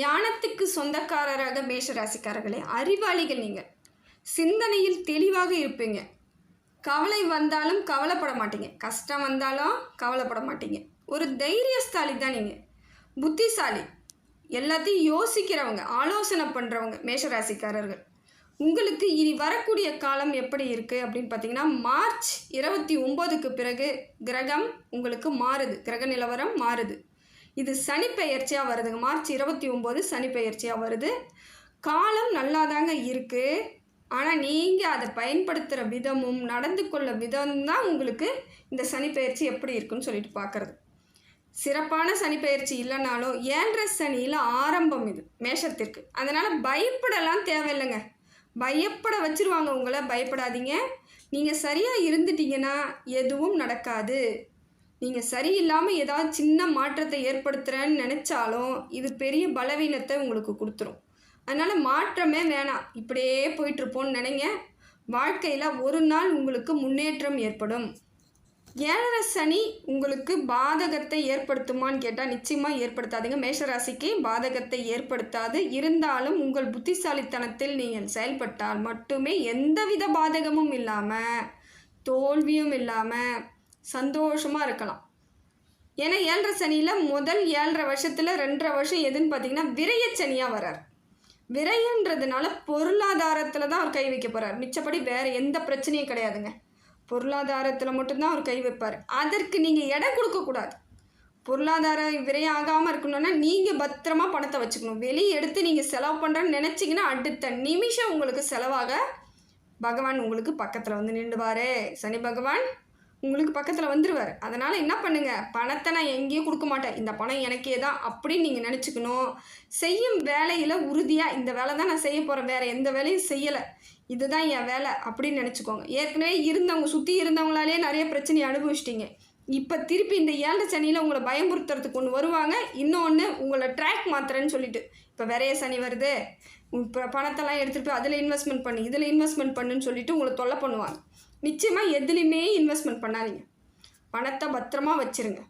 ஞானத்துக்கு சொந்தக்காரராக மேஷராசிக்காரர்களே அறிவாளிகள் நீங்கள். சிந்தனையில் தெளிவாக இருப்பீங்க. கவலை வந்தாலும் கவலைப்பட மாட்டீங்க. கஷ்டம் வந்தாலும் கவலைப்பட மாட்டீங்க. ஒரு தைரியஸ்தாலி தான் நீங்கள் புத்திசாலி. எல்லாத்தையும் யோசிக்கிறவங்க ஆலோசனை பண்ணுறவங்க மேஷராசிக்காரர்கள். உங்களுக்கு இனி வரக்கூடிய காலம் எப்படி இருக்குது அப்படின்னு பார்த்தீங்கன்னா மார்ச் இருபத்தி ஒம்போதுக்கு பிறகு கிரகம் உங்களுக்கு மாறுது. கிரக நிலவரம் மாறுது. இது சனி பெயர்ச்சியாக வருதுங்க. மார்ச் இருபத்தி ஒம்பது சனி பெயர்ச்சியாக வருது. காலம் நல்லா தாங்க இருக்குது ஆனால் நீங்கள் அதை பயன்படுத்துகிற விதமும் நடந்து கொள்ள விதம்தான் உங்களுக்கு இந்த சனிப்பெயர்ச்சி எப்படி இருக்குன்னு சொல்லிட்டு பார்க்குறது சிறப்பான சனிப்பெயர்ச்சி இல்லைனாலும் ஏழரை சனியில் ஆரம்பம் இது மேஷத்திற்கு. அதனால் பயப்படலாம் தேவையில்லைங்க. பயப்பட வச்சிருவாங்க உங்களை. பயப்படாதீங்க. நீங்கள் சரியாக இருந்துட்டீங்கன்னா எதுவும் நடக்காது. நீங்கள் சரியில்லாமல் ஏதாவது சின்ன மாற்றத்தை ஏற்படுத்துகிறேன்னு நினச்சாலும் இது பெரிய பலவீனத்தை உங்களுக்கு கொடுத்துரும். அதனால் மாற்றமே வேணாம். இப்படியே போயிட்டுருப்போன்னு நினைங்க. வாழ்க்கையில் ஒரு நாள் உங்களுக்கு முன்னேற்றம் ஏற்படும். ஏழரை சனி உங்களுக்கு பாதகத்தை ஏற்படுத்துமான்னு கேட்டால் நிச்சயமாக ஏற்படுத்தாதுங்க. மேஷராசிக்கு பாதகத்தை ஏற்படுத்தாது. இருந்தாலும் உங்கள் புத்திசாலித்தனத்தில் நீங்கள் செயல்பட்டால் மட்டுமே எந்தவித பாதகமும் இல்லாமல் தோல்வியும் இல்லாமல் சந்தோஷமாக இருக்கலாம். ஏன்னா ஏழரை சனியில் முதல் ஏழரை வருஷத்தில் ரெண்டரை வருஷம் எதுன்னு பார்த்தீங்கன்னா விரயச்சனியாக வரார் விரைன்றதுனால பொருளாதாரத்தில் தான் அவர் கை வைக்க போகிறார் மிச்சப்படி வேறு எந்த பிரச்சனையும் கிடையாதுங்க. பொருளாதாரத்தில் மட்டும்தான் அவர் கை வைப்பார். அதற்கு நீங்கள் இடம் கொடுக்கக்கூடாது பொருளாதார விரயம் ஆகாமல் இருக்கணும்னா நீங்கள் பத்திரமா பணத்தை வச்சுக்கணும். வெளியே எடுத்து நீங்கள் செலவு பண்ணுறேன்னு நினச்சிங்கன்னா அடுத்த நிமிஷம் உங்களுக்கு செலவாக பகவான் உங்களுக்கு பக்கத்தில் வந்து நின்றுவார். சனி பகவான் உங்களுக்கு பக்கத்தில் வந்துடுவார் அதனால் என்ன பண்ணுங்கள் பணத்தை நான் எங்கேயும் கொடுக்க மாட்டேன். இந்த பணம் எனக்கே தான் அப்படின்னு நீங்கள் நினச்சிக்கணும். செய்யும் வேலையில் உறுதியாக இந்த வேலை தான் நான் செய்ய போகிறேன் வேறு எந்த வேலையும் செய்யலை. இதுதான் என் வேலை அப்படின்னு நினச்சிக்கோங்க. ஏற்கனவே இருந்தவங்க சுற்றி இருந்தவங்களாலே நிறைய பிரச்சனையை அனுபவிச்சிட்டிங்க. இப்போ திருப்பி இந்த ஏழரை சனியில் உங்களை பயமுறுத்துறதுக்கு ஒன்று வருவாங்க. இன்னொன்று உங்களை ட்ராக் மாத்துறேன்னு சொல்லிட்டு. இப்போ விரைய சனி வருது? இப்போ பணத்தெல்லாம் எடுத்துகிட்டு போய் அதில் இன்வெஸ்ட்மெண்ட் பண்ணு இதில் இன்வெஸ்ட்மெண்ட் பண்ணுன்னு சொல்லிட்டு உங்களை தொல்லை பண்ணுவாங்க. நிச்சயமாக எதுலேயுமே இன்வெஸ்ட்மெண்ட் பண்ணாதீங்க. பணத்தை பத்திரமா வச்சுருங்க.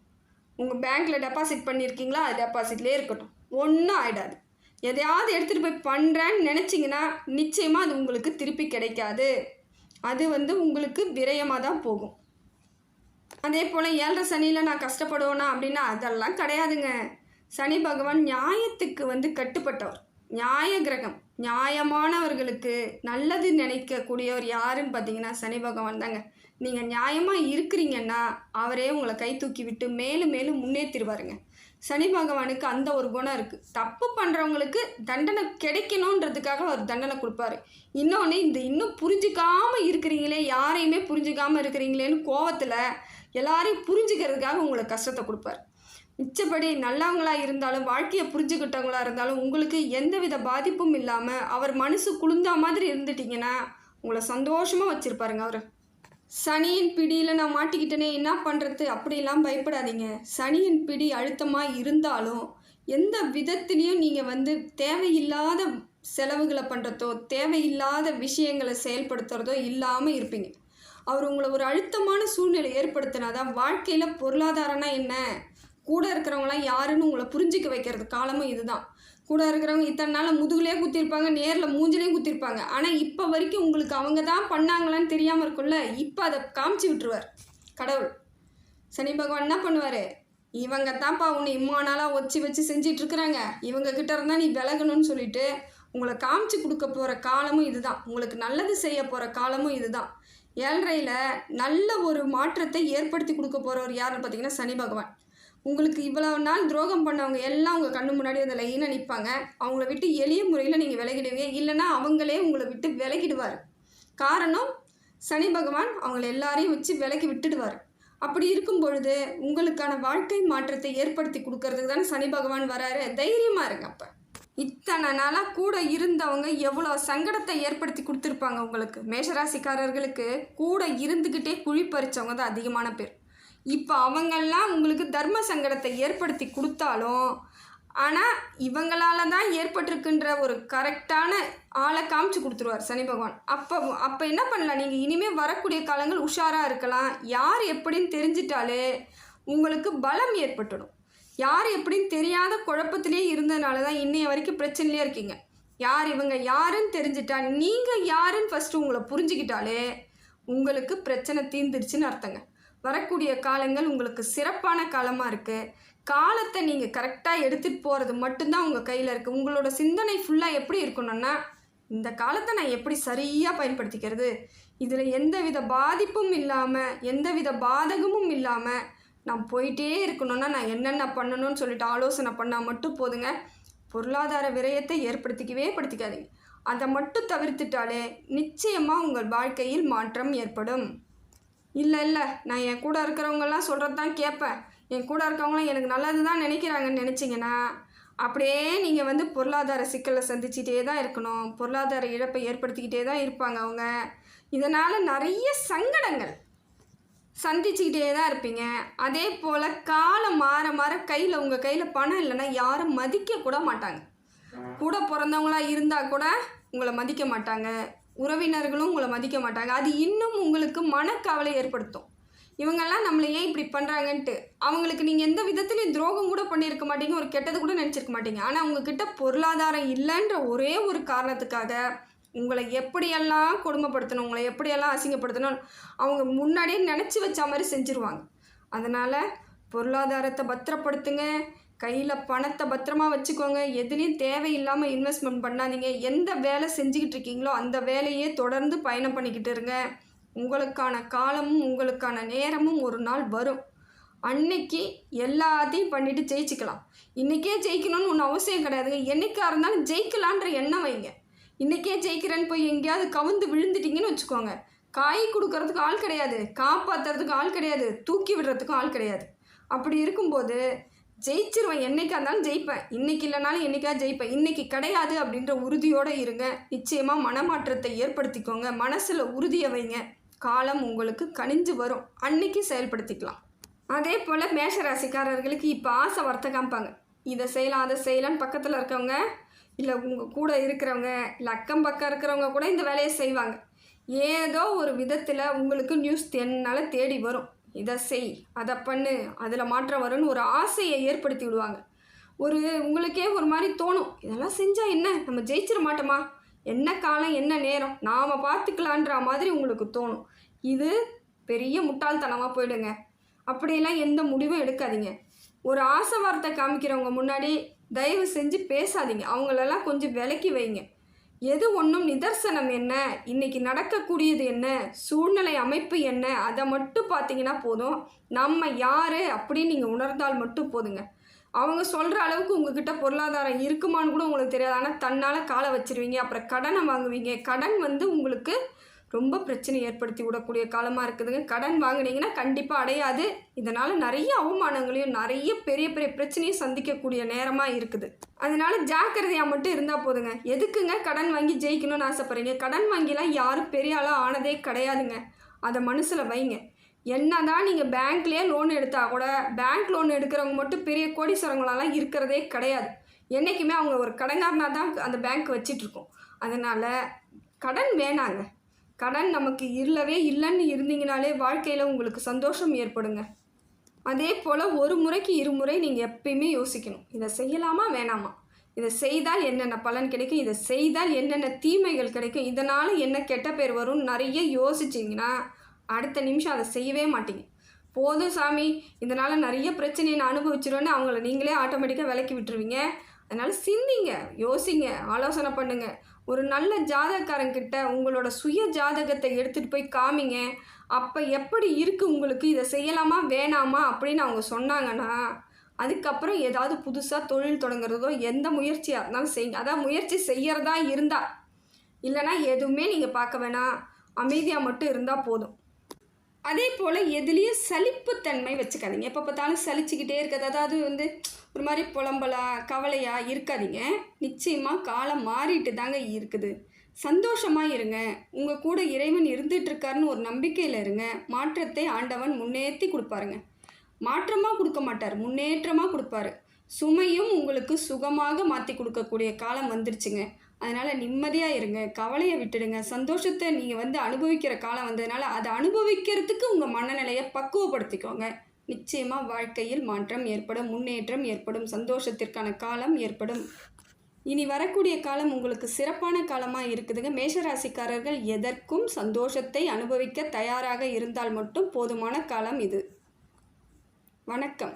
உங்கள் பேங்க்கில் டெபாசிட் பண்ணியிருக்கீங்களா அது டெபாசிட்லேயே இருக்கட்டும். ஒன்றும் ஆகிடாது எதையாவது எடுத்துகிட்டு போய் பண்ணுறேன்னு நினச்சிங்கன்னா நிச்சயமாக அது உங்களுக்கு திருப்பி கிடைக்காது. அது வந்து உங்களுக்கு விரயமாக தான் போகும். அதே போல் ஏழரை சனியில் நான் கஷ்டப்படுவேனா அப்படின்னா அதெல்லாம் கிடையாதுங்க. சனி பகவான் நியாயத்துக்கு வந்து கட்டுப்பட்டவர். நியாய கிரகம் நியாயமானவர்களுக்கு நல்லது நினைக்கக்கூடியவர் யாருன்னு பார்த்தீங்கன்னா சனி பகவான் தாங்க. நீங்கள் நியாயமாக இருக்கிறீங்கன்னா அவரே உங்களை கை தூக்கி விட்டு மேலும் மேலும் முன்னேற்றிடுவாருங்க சனி பகவானுக்கு அந்த ஒரு குணம் இருக்குது தப்பு பண்ணுறவங்களுக்கு தண்டனை கிடைக்கணுன்றதுக்காக அவர் தண்டனை கொடுப்பாரு. இன்னொன்று இந்த இன்னும் புரிஞ்சிக்காமல் இருக்கிறீங்களே யாரையுமே புரிஞ்சிக்காமல் இருக்கிறீங்களேன்னு கோவத்தில் எல்லாரையும் புரிஞ்சுக்கிறதுக்காக உங்களுக்கு கஷ்டத்தை கொடுப்பாரு. மிச்சப்படி நல்லவங்களா இருந்தாலும் வாழ்க்கையை புரிஞ்சுக்கிட்டவங்களா இருந்தாலும் உங்களுக்கு எந்தவித பாதிப்பும் இல்லாமல் அவர் மனசு குளிர்ந்தா மாதிரி இருந்துட்டீங்கன்னா உங்களை சந்தோஷமாக வச்சுருப்பாருங்க அவர். சனியின் பிடியில் நான் மாட்டிக்கிட்டேனே என்ன பண்ணுறது அப்படிலாம் பயப்படாதீங்க. சனியின் பிடி அழுத்தமாக இருந்தாலும் எந்த விதத்துலேயும் நீங்கள் வந்து தேவையில்லாத செலவுகளை பண்ணுறதோ தேவையில்லாத விஷயங்களை செயல்படுத்துகிறதோ இல்லாமல் இருப்பீங்க. அவர் உங்களை ஒரு அழுத்தமான சூழ்நிலை ஏற்படுத்தினாதான் வாழ்க்கையில் பொருளாதாரம்னா என்ன? கூட இருக்கிறவங்களாம் யாருன்னு உங்களை புரிஞ்சிக்க வைக்கிறது காலமும் இதுதான். கூட இருக்கிறவங்க இத்தனை நாள் முதுகுலேயே குத்திருப்பாங்க நேரில் மூஞ்சிலையும் குத்திருப்பாங்க. ஆனால் இப்போ வரைக்கும் உங்களுக்கு அவங்க தான் பண்ணாங்களான்னு தெரியாமல் இருக்கும்ல இப்போ அதை காமிச்சு விட்டுருவார். கடவுள். சனி பகவான் என்ன பண்ணுவார்? இவங்க தான்ப்பா உன்னை இம்மா நாளாக வச்சு வச்சு செஞ்சிட்ருக்குறாங்க. இவங்க கிட்ட இருந்தால் நீ விலகணும்னு சொல்லிட்டு உங்களை காமிச்சு கொடுக்க போகிற காலமும் இதுதான். உங்களுக்கு நல்லது செய்ய போகிற காலமும் இதுதான். ஏழ்றையில் நல்ல ஒரு மாற்றத்தை ஏற்படுத்தி கொடுக்க போகிறவர் யாருன்னு பார்த்தீங்கன்னா சனி பகவான். உங்களுக்கு இவ்வளவு நாள் துரோகம் பண்ணவங்க எல்லாம் உங்கள் கண்ணு முன்னாடி அந்த லைனாக நிற்பாங்க அவங்கள விட்டு எளிய முறையில் நீங்கள் விலகிடுவீங்க. இல்லைன்னா அவங்களே உங்களை விட்டு விலகிடுவார். காரணம் சனி பகவான் அவங்கள எல்லாரையும் வச்சு விலக்கி விட்டுடுவார். அப்படி இருக்கும் பொழுது உங்களுக்கான வாழ்க்கை மாற்றத்தை ஏற்படுத்தி கொடுக்கறதுக்கு தானே சனி பகவான் வராரு. தைரியமாக இருங்க அப்போ. இத்தனை நாளாக கூட இருந்தவங்க எவ்வளோ சங்கடத்தை ஏற்படுத்தி கொடுத்துருப்பாங்க உங்களுக்கு? மேஷராசிக்காரர்களுக்கு கூட இருந்துக்கிட்டே குழி பறிச்சவங்க தான் அதிகமான பேர். இப்போ அவங்கெல்லாம் உங்களுக்கு தர்ம சங்கடத்தை ஏற்படுத்தி கொடுத்தாலும் ஆனால் இவங்களால தான் ஏற்பட்டிருக்குன்ற ஒரு கரெக்டான ஆளை காமிச்சு கொடுத்துருவார் சனி பகவான். அப்போ அப்போ என்ன பண்ணலாம்? நீங்கள் இனிமேல் வரக்கூடிய காலங்கள் உஷாராக இருக்கலாம். யார் எப்படின்னு தெரிஞ்சிட்டாலே உங்களுக்கு பலம் ஏற்பட்டுடும். யார் எப்படின்னு தெரியாத குழப்பத்திலே இருந்ததுனால தான் இன்னைய வரைக்கும் பிரச்சனையிலே இருக்கீங்க. யார் இவங்க யாருன்னு தெரிஞ்சிட்டா நீங்கள் யாருன்னு ஃபஸ்ட்டு உங்களை புரிஞ்சுக்கிட்டாலே உங்களுக்கு பிரச்சனை தீர்ந்துருச்சுன்னு அர்த்தங்க. வரக்கூடிய காலங்கள் உங்களுக்கு சிறப்பான காலமாக இருக்குது காலத்தை நீங்கள் கரெக்டாக எடுத்துகிட்டு போகிறது மட்டும்தான் உங்கள் கையில் இருக்குது உங்களோட சிந்தனை ஃபுல்லாக எப்படி இருக்கணும்னா இந்த காலத்தை நான் எப்படி சரியாக பயன்படுத்திக்கிறது? இதில் எந்தவித பாதிப்பும் இல்லாமல் எந்தவித பாதகமும் இல்லாமல் நான் போயிட்டே இருக்கணும்னா நான் என்னென்ன பண்ணணும்னு சொல்லிட்டு ஆலோசனை பண்ணால் மட்டும் போதுங்க. பொருளாதார விரயத்தை ஏற்படுத்திக்கவே படுத்திக்காதீங்க. அதை மட்டும் தவிர்த்துட்டாலே நிச்சயமாக உங்கள் வாழ்க்கையில் மாற்றம் ஏற்படும். இல்லை இல்லை. நான் என் கூட இருக்கிறவங்கெல்லாம் சொல்கிறது தான் கேட்பேன். என் கூட இருக்கவங்களாம் எனக்கு நல்லது தான் நினைக்கிறாங்கன்னு நினச்சிங்கன்னா அப்படியே நீங்கள் வந்து பொருளாதார சிக்கலை சந்திச்சிட்டே தான் இருக்கணும். பொருளாதார இழப்பை ஏற்படுத்திக்கிட்டே தான் இருப்பாங்க அவங்க. இதனால் நிறைய சங்கடங்கள் சந்திச்சுக்கிட்டே தான் இருப்பீங்க. அதே போல் காலம் மாற மாற கையில் உங்கள் கையில் பணம் இல்லைன்னா யாரும் மதிக்க கூட மாட்டாங்க. கூட பிறந்தவங்களா இருந்தால் கூட உங்களை மதிக்க மாட்டாங்க. உறவினர்களும் உங்களை மதிக்க மாட்டாங்க. அது இன்னும் உங்களுக்கு மனக்கவலை ஏற்படுத்தும். இவங்கெல்லாம் நம்மளை ஏன் இப்படி பண்ணுறாங்கன்ட்டு அவங்களுக்கு நீங்கள் எந்த விதத்துலையும் துரோகம் கூட பண்ணியிருக்க மாட்டீங்க ஒரு கெட்டது கூட நினச்சிருக்க மாட்டீங்க. ஆனால் உங்ககிட்ட பொருளாதாரம் இல்லைன்ற ஒரே ஒரு காரணத்துக்காக உங்களை எப்படியெல்லாம் கொடுமைப்படுத்தணும் உங்களை எப்படியெல்லாம் அசிங்கப்படுத்தணும் அவங்க முன்னாடியே நினச்சி வச்ச மாதிரி செஞ்சுருவாங்க. அதனால் பொருளாதாரத்தை பத்திரப்படுத்துங்க. கையில் பணத்தை பத்திரமா வச்சுக்கோங்க. எதுலேயும் தேவையில்லாமல் இன்வெஸ்ட்மெண்ட் பண்ணாதீங்க. எந்த வேலை செஞ்சுக்கிட்டு இருக்கீங்களோ அந்த வேலையே தொடர்ந்து பயணம் பண்ணிக்கிட்டு இருங்க. உங்களுக்கான காலமும் உங்களுக்கான நேரமும் ஒரு நாள் வரும். அன்னைக்கு எல்லாத்தையும் பண்ணிவிட்டு ஜெயிச்சுக்கலாம். இன்றைக்கே ஜெயிக்கணும்னு ஒன்றும் அவசியம் கிடையாதுங்க. என்றைக்காக இருந்தாலும் ஜெயிக்கலான்ற எண்ணம் வைங்க. இன்றைக்கே ஜெயிக்கிறேன்னு போய் எங்கேயாவது கவுந்து விழுந்துட்டீங்கன்னு வச்சுக்கோங்க. காய் கொடுக்கறதுக்கு ஆள் கிடையாது. காப்பாற்றுறதுக்கு ஆள் கிடையாது. தூக்கி விடுறதுக்கும் ஆள் கிடையாது. அப்படி இருக்கும்போது ஜெயிச்சிருவேன். என்னைக்கா இருந்தாலும் ஜெயிப்பேன். இன்னைக்கு இல்லைனாலும் என்னைக்கா ஜெயிப்பேன். இன்னைக்கு கிடையாது அப்படின்ற உறுதியோடு இருங்க. நிச்சயமாக மனமாற்றத்தை ஏற்படுத்திக்கோங்க. மனசில் உறுதியை வைங்க. காலம் உங்களுக்கு கனிஞ்சு வரும். அன்னைக்கு செயல்படுத்திக்கலாம். அதே போல் மேஷராசிக்காரர்களுக்கு இப்போ ஆசை வர்த்த காமிப்பாங்க இதை செய்யலாம் அதை செய்யலாம்னு பக்கத்தில் இருக்கவங்க இல்லை உங்கள் கூட இருக்கிறவங்க இல்லை அக்கம் பக்கம் இருக்கிறவங்க கூட இந்த வேலையை செய்வாங்க. ஏதோ ஒரு விதத்தில் உங்களுக்கு நியூஸ் தென்னால் தேடி வரும். இதை செய் அதை பண்ணு அதில் மாற்றம் வரும்னு ஒரு ஆசையை ஏற்படுத்தி விடுவாங்க. ஒரு உங்களுக்கே ஒரு மாதிரி தோணும். இதெல்லாம் செஞ்சால் என்ன? நம்ம ஜெயிச்சிட மாட்டோமா? என்ன காலம் என்ன நேரம்? நாம் பார்த்துக்கலான்ற மாதிரி உங்களுக்கு தோணும். இது பெரிய முட்டாள்தனமாக போயிடுங்க. அப்படியெல்லாம் எந்த முடிவும் எடுக்காதீங்க. ஒரு ஆசை வார்த்தை காமிக்கிறவங்க முன்னாடி தயவு செஞ்சு பேசாதீங்க. அவங்களெல்லாம் கொஞ்சம் விலக்கி வைங்க. எது ஒன்றும் நிதர்சனம் என்ன? இன்னைக்கு நடக்கக்கூடியது என்ன? சூழ்நிலை அமைப்பு என்ன? அதை மட்டும் பார்த்தீங்கன்னா போதும். நம்ம யார் அப்படின்னு நீங்கள் உணர்ந்தால் மட்டும் போதுங்க. அவங்க சொல்கிற அளவுக்கு உங்ககிட்ட பொருளாதாரம் இருக்குமான்னு கூட உங்களுக்கு தெரியாது. ஆனால் தன்னால் காலை வச்சிருவீங்க அப்புறம் கடனை வாங்குவீங்க. கடன் வந்து உங்களுக்கு ரொம்ப பிரச்சனை ஏற்படுத்தி விடக்கூடிய காலமாக இருக்குதுங்க. கடன் வாங்கினீங்கன்னா கண்டிப்பாக அடையாது. இதனால் நிறைய அவமானங்களையும் நிறைய பெரிய பெரிய பிரச்சனையும் சந்திக்கக்கூடிய நேரமாக இருக்குது. அதனால ஜாக்கிரதையாக மட்டும் இருந்தால் போதுங்க. எதுக்குங்க கடன் வாங்கி ஜெயிக்கணும்னு ஆசைப்பட்றீங்க? கடன் வாங்கிலாம் யாரும் பெரிய ஆளாக ஆனதே கிடையாதுங்க. அதை மனசில் வைங்க. என்ன தான் நீங்கள் பேங்க்லேயே லோன் எடுத்தால் கூட பேங்க் லோன் எடுக்கிறவங்க மட்டும் பெரிய கோடீஸ்வரங்களாலாம் இருக்கிறதே கிடையாது. என்றைக்குமே அவங்க ஒரு கடங்காரனாக தான் அந்த பேங்க் வச்சிட்ருக்கோம் அதனால் கடன் வேணாங்க. கடன் நமக்கு இல்லவே இல்லைன்னு இருந்தீங்கனாலே வாழ்க்கையில் உங்களுக்கு சந்தோஷம் ஏற்படுங்க. அதே போல் ஒரு முறைக்கு இருமுறை நீங்கள் எப்பயுமே யோசிக்கணும். இதை செய்யலாமா வேணாமா? இதை செய்தால் என்னென்ன பலன் கிடைக்கும்? இதை செய்தால் என்னென்ன தீமைகள் கிடைக்கும்? இதனால் என்ன கெட்ட பேர் வரும்னு நிறைய யோசிச்சிங்கன்னா அடுத்த நிமிஷம் அதை செய்யவே மாட்டீங்க. போதும் சாமி இதனால் நிறைய பிரச்சனையை நான் அனுபவிச்சிருவேன்னு அவங்கள நீங்களே ஆட்டோமேட்டிக்காக விலக்கி விட்டுருவீங்க. அதனால் சிந்திங்க யோசிங்க ஆலோசனை பண்ணுங்கள் ஒரு நல்ல ஜாதகக்காரங்கிட்ட உங்களோட சுய ஜாதகத்தை எடுத்துகிட்டு போய் காமிங்க. அப்போ எப்படி இருக்குது உங்களுக்கு? இதை செய்யலாமா? வேணாமா? அப்படின்னு அவங்க சொன்னாங்கன்னா அதுக்கப்புறம் ஏதாவது புதுசாக தொழில் தொடங்குறதோ எந்த முயற்சியாக இருந்தாலும் செய்யுங்க. அதான் முயற்சி செய்கிறதா இருந்தால் இல்லைன்னா எதுவுமே நீங்கள் பார்க்க வேணாம். அமைதியாக மட்டும் இருந்தால் போதும். அதே போல் எதுலேயும் சலிப்புத்தன்மை வச்சுக்காதீங்க. எப்போ பார்த்தாலும் சலிச்சுக்கிட்டே இருக்கிறது. அதாவது வந்து ஒரு மாதிரி புலம்பலா கவலையா இருக்காதீங்க. நிச்சயமாக காலம் மாறிட்டு தாங்க இருக்குது. சந்தோஷமாக இருங்க. உங்கள் கூட இறைவன் இருந்துட்டு இருக்காருன்னு ஒரு நம்பிக்கையில் இருங்க. மாற்றத்தை ஆண்டவன் முன்னேற்றி கொடுப்பாருங்க. மாற்றமாக கொடுக்க மாட்டார். முன்னேற்றமாக கொடுப்பாரு. சுமையும் உங்களுக்கு சுகமாக மாற்றி கொடுக்கக்கூடிய காலம் வந்துருச்சுங்க. அதனால் நிம்மதியாக இருங்க கவலையை விட்டுடுங்க. சந்தோஷத்தை நீங்கள் வந்து அனுபவிக்கிற காலம் வந்ததுனால அதை அனுபவிக்கிறதுக்கு உங்கள் மனநிலையை பக்குவப்படுத்திக்கோங்க. நிச்சயமாக வாழ்க்கையில் மாற்றம் ஏற்படும் முன்னேற்றம் ஏற்படும் சந்தோஷத்திற்கான காலம் ஏற்படும். இனி வரக்கூடிய காலம் உங்களுக்கு சிறப்பான காலமாக இருக்குதுங்க. மேஷராசிக்காரர்கள் எதற்கும் சந்தோஷத்தை அனுபவிக்க தயாராக இருந்தால் மட்டும் போதுமான காலம் இது. வணக்கம்.